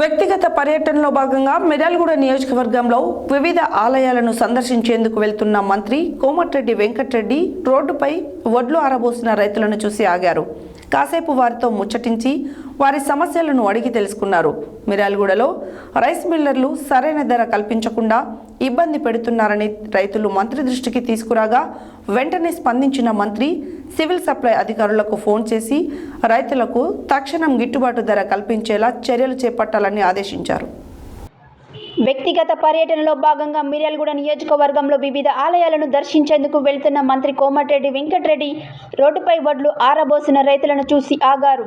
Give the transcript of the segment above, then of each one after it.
వ్యక్తిగత పర్యటనలో భాగంగా మిర్యాలగూడ నియోజకవర్గంలో వివిధ ఆలయాలను సందర్శించేందుకు వెళ్తున్న మంత్రి కోమటిరెడ్డి వెంకటరెడ్డి రోడ్డుపై వడ్లు ఆరబోసిన రైతులను చూసి ఆగారు. కాసేపు వారితో ముచ్చటించి వారి సమస్యలను అడిగి తెలుసుకున్నారు. మిరాలగూడలో రైస్ మిల్లర్లు సరైన ధర కల్పించకుండా ఇబ్బంది పెడుతున్నారని రైతులు మంత్రి దృష్టికి తీసుకురాగా వెంటనే స్పందించిన మంత్రి సివిల్ సప్లై అధికారులకు ఫోన్ చేసి రైతులకు తక్షణం గిట్టుబాటు ధర కల్పించేలా చర్యలు చేపట్టాలని ఆదేశించారు. వ్యక్తిగత పర్యటనలో భాగంగా మిర్యాలగూడ నియోజకవర్గంలో వివిధ ఆలయాలను దర్శించేందుకు వెళ్తున్న మంత్రి కోమటిరెడ్డి వెంకటరెడ్డి రోడ్డుపై వడ్లు ఆరబోసిన రైతులను చూసి ఆగారు.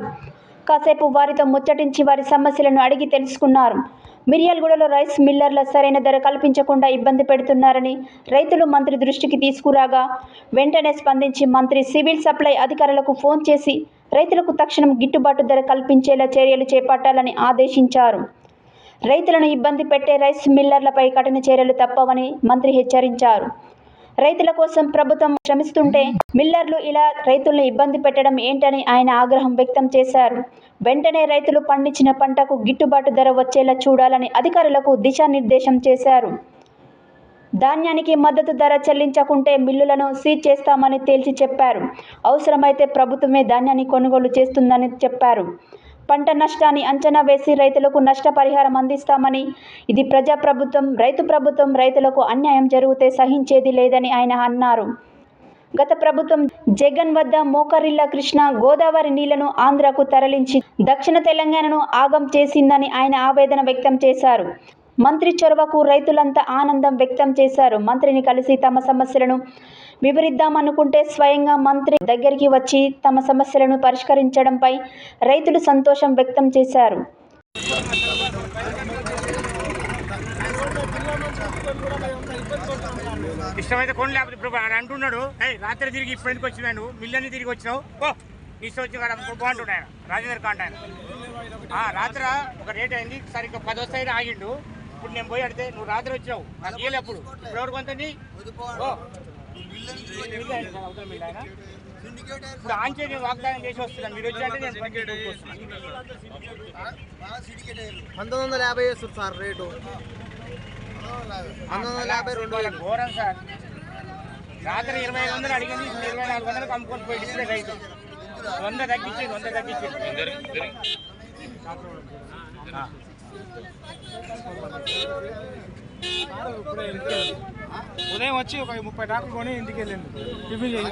కాసేపు వారితో ముచ్చటించి వారి సమస్యలను అడిగి తెలుసుకున్నారు. మిర్యాలగూడలో రైస్ మిల్లర్ల సరైన ధర కల్పించకుండా ఇబ్బంది పెడుతున్నారని రైతులు మంత్రి దృష్టికి తీసుకురాగా వెంటనే స్పందించి మంత్రి సివిల్ సప్లై అధికారులకు ఫోన్ చేసి రైతులకు తక్షణం గిట్టుబాటు ధర కల్పించేలా చర్యలు చేపట్టాలని ఆదేశించారు. రైతులను ఇబ్బంది పెట్టే రైస్ మిల్లర్లపై కఠిన చర్యలు తప్పవని మంత్రి హెచ్చరించారు. రైతుల కోసం ప్రభుత్వం శ్రమిస్తుంటే మిల్లర్లు ఇలా రైతులను ఇబ్బంది పెట్టడం ఏంటని ఆయన ఆగ్రహం వ్యక్తం చేశారు. వెంటనే రైతులు పండించిన పంటకు గిట్టుబాటు ధర వచ్చేలా చూడాలని అధికారులకు దిశానిర్దేశం చేశారు. ధాన్యానికి మద్దతు ధర చెల్లించకుంటే మిల్లులను సీజ్ చేస్తామని తేల్చి చెప్పారు. అవసరమైతే ప్రభుత్వమే ధాన్యాన్ని కొనుగోలు చేస్తుందని చెప్పారు. పంట నష్టాన్ని అంచనా వేసి రైతులకు నష్టపరిహారం అందిస్తామని ఇది ప్రజాప్రభుత్వం రైతు ప్రభుత్వం రైతులకు అన్యాయం జరిగితే సహించేది లేదని ఆయన అన్నారు. గత ప్రభుత్వం జగన్ వద్ద మోకరిల్ల కృష్ణ గోదావరి నీళ్ళను ఆంధ్రకు తరలించి దక్షిణ తెలంగాణను ఆగం చేసిందని ఆయన ఆవేదన వ్యక్తం చేశారు. మంత్రి చొరవకు రైతులంతా ఆనందం వ్యక్తం చేశారు. మంత్రిని కలిసి తమ సమస్యలను వివరిద్దామనుకుంటే స్వయంగా మంత్రి దగ్గరికి వచ్చి తమ సమస్యలను పరిష్కరించడంపై రైతులు సంతోషం వ్యక్తం చేశారు. ఇష్టమైతే కొన్ని లేకపోతే ఇప్పుడు అంటున్నాడు రాత్రి తిరిగి ఇప్పుడు ఎందుకు మిల్లని తిరిగి వచ్చినావు? ఓ ఇష్టం వచ్చి ఆయన రాజేంద్ర కాంట ఆయన ఆ, రాత్రి ఒక రేట్ అయింది సరిగ్గా పది వస్తాయి ఆగిండు. ఇప్పుడు నేను పోయి అడితే నువ్వు రాత్రి వచ్చినావు నాకు అప్పుడు ఇప్పుడు ఎవరు కొంతండి? ఇప్పుడు వాగ్దానం చేసి వస్తున్నాను. మీరు నేను. పంతొమ్మిది వందల యాభై వేస్తుంది సార్ రేటు? పంతొమ్మిది వందల యాభై రెండు ఘోరం సార్. రాత్రి ఇరవై ఐదు వందలు అడిగింది ఇప్పుడు ఇరవై నాలుగు వందలకు అమ్ముకొని పోయి ఇస్తే రైతు. వంద తగ్గించింది వంద తగ్గించింది. ఉదయం వచ్చి ఒక ముప్పై డాక్టర్ కొని ఇంటికి వెళ్ళింది. టిఫిన్ చేసి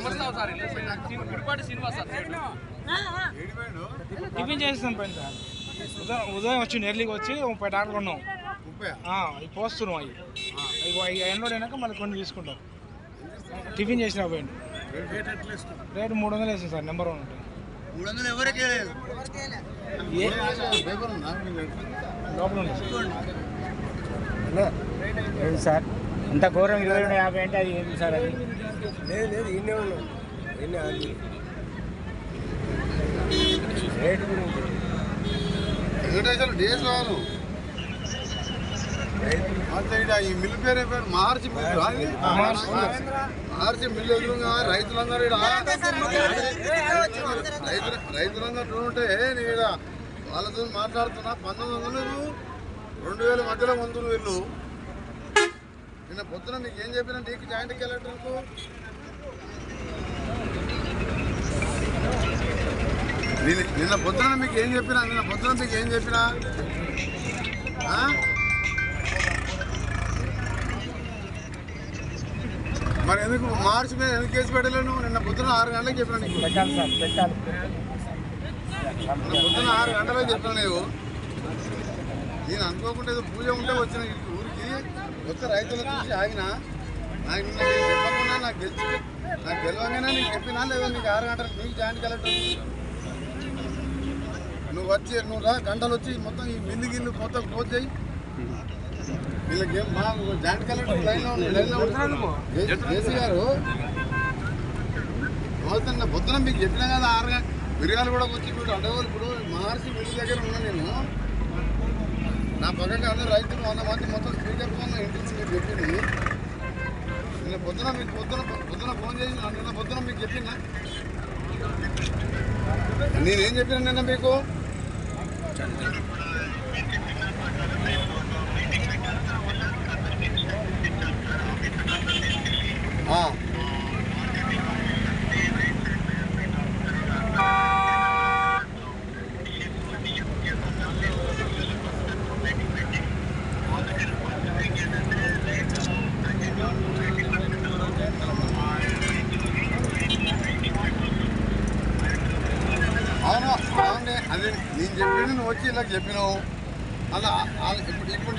టిఫిన్ చేస్తాను పైన సార్. ఉదయం ఉదయం వచ్చి ఎర్లీకి వచ్చి ముప్పై డాక్టర్ కొన్నాం. ఇవి పోస్తున్నాం అవి. అవి ఎండలో అయినాక మళ్ళీ కొన్ని తీసుకుంటాం. టిఫిన్ చేసిన పోయింది రేటు మూడు వందలు వేసాం సార్ నెంబర్ వన్. ఉంటుంది మూడు వందలు ఎవరికి లోపల ఉంది. సార్. ఇంత ఘోరం ఇరవై రెండు యాభై అంటే అది ఏంటి సార్ అది? లేదు లేదు ఇన్నే ఉన్నాం. ఇన్నే రేటు గురించి డేస్ ఈ మిల్లు పేరే పేరు? మార్చి మిల్లు రాదు మార్చి మిల్లు ఎదురుగా రైతులందరూ ఈడ రైతు రైతులందరూ ఉంటే నేను వాళ్ళతో మాట్లాడుతున్నా. పంతొమ్మిది వందలు రెండు వేల మధ్యలో వంతులు వీళ్ళు. నిన్న పొద్దున నీకు ఏం చెప్పినా నీకు జాయింట్ కలెక్టర్కు నిన్న నిన్న పొద్దున మీకు ఏం చెప్పినా నిన్న పొద్దున మీకు ఏం చెప్పినా? మరి ఎందుకు మార్చి మీద ఎందుకు కేసు పెట్టలేను నిన్న పొద్దున ఆరు గంటలకు చెప్పినా నీకు. పొద్దున ఆరు గంటలకు చెప్పినా నీవు. నేను అనుకోకుండా ఏదో పూజ ఉంటే వచ్చిన ఈ ఊరికి చూసి ఆగిన నాకు నేను చెప్పకుండా నాకు గెలిచి నాకు గెలవంగానే నీకు చెప్పినా లేదా నీకు ఆరు గంటలకు నీకు జాయింట్ కలెక్టర్ నువ్వు వచ్చి నువ్వు రా గంటలు వచ్చి మొత్తం ఈ మిల్లు గిల్లు మొత్తం క్లోజ్ చేయి. వీళ్ళకి మా జాయింట్ కలెక్టర్ లైన్లో లైన్లో ఉంటున్నాడు కేసీ గారు పోతున్న పొద్దున మీకు చెప్పినా కదా ఆరు గంట మిరియాలు కూడా వచ్చి ఇప్పుడు అడవులు ఇప్పుడు మహర్షి మిల్లు దగ్గర ఉన్నా నేను. నా పక్కకి అందరూ రైతులు వంద మంది మొత్తం స్పీకర్ ఫోన్ ఇంటికి మీరు చెప్పింది. నిన్న పొద్దున మీకు పొద్దున పొద్దున ఫోన్ చేసి నిన్న పొద్దున మీకు చెప్పిందా? నేనేం చెప్పిన నిన్న మీకు? అవునా అదే నేను చెప్పింది నువ్వు వచ్చి ఇలా చెప్పినావు. అలా ఇప్పుడు ఇప్పుడు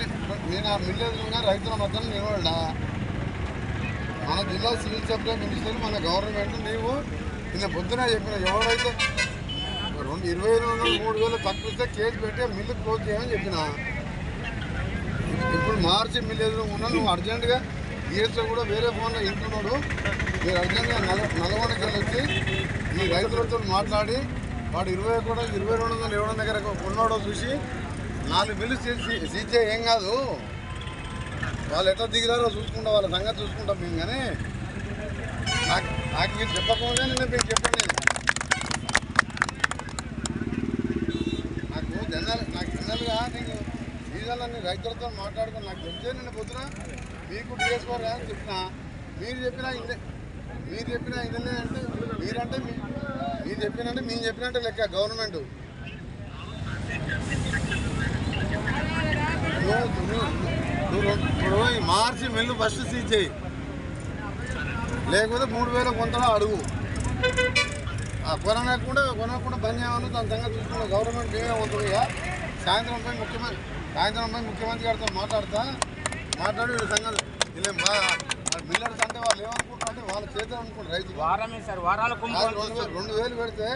నేను ఆ మిల్లెదురుగా రైతుల మధ్యలో నిలబడా మన జిల్లా సివిల్ సప్లై మినిస్టర్ మన గవర్నమెంట్ నీవు నిన్న పొద్దున చెప్పిన ఎవరైతే రెండు ఇరవై రెండు మూడు వేలు తక్కువస్తే కేసు పెట్టి మిల్లు క్లోజ్ చేయమని చెప్పిన. ఇప్పుడు మార్చి మిల్లు ఉన్నా నువ్వు అర్జెంటుగా ఈఎస్ఓ కూడా వేరే ఫోన్లో ఇంటున్నాడు. మీరు అర్జెంటుగా నల నల్గొండకి వెళ్ళొచ్చి మీ రైతులతో మాట్లాడి వాడు ఇరవై కూడా ఇరవై రెండు వందల ఇవ్వడం దగ్గర ఉన్నాడో చూసి నాలుగు బిల్లు చేసి చేయ ఏం కాదు. వాళ్ళు ఎట్లా దిగిరారో చూసుకుంటా వాళ్ళ సంగతి చూసుకుంటాం మేము కానీ. నాకు నాకు మీరు చెప్పకుండా నేను మీకు చెప్పండి. నాకు జనరల్ నాకు జనరల్గా నేను సీజన్లని రైతులతో మాట్లాడుకుని నాకు తెలిసే నేను పొద్దున మీకు డిఎస్ఓర్ అని చెప్పిన మీరు చెప్పినా ఇందే మీరు చెప్పినా ఇదే అంటే మీరంటే మీ- మీరు చెప్పినంటే మేము చెప్పినట్టే లెక్క గవర్నమెంట్. నువ్వు ఇప్పుడు మార్చి మిల్లు ఫస్ట్ సీజ్ చేయి. లేకపోతే మూడు వేల కొంతలో అడుగు. ఆ కొనకుండా కొనకుండా బంద్ చేయమని దాని సంగతి చూసుకున్న గవర్నమెంట్ మేమే ఉంటుందిగా ఇక? సాయంత్రం పోయి ముఖ్యమంత్రి సాయంత్రం పోయి ముఖ్యమంత్రి గారితో మాట్లాడతా. మాట్లాడి వీళ్ళ సంగతి. వీళ్ళేం బా మిల్లర్స్ అంటే వాళ్ళు ఏమనుకుంటారు అంటే వాళ్ళ చేతులు అనుకుంటారు రైతులు. వారమే సార్ వారాల రెండు వేలు పెడితే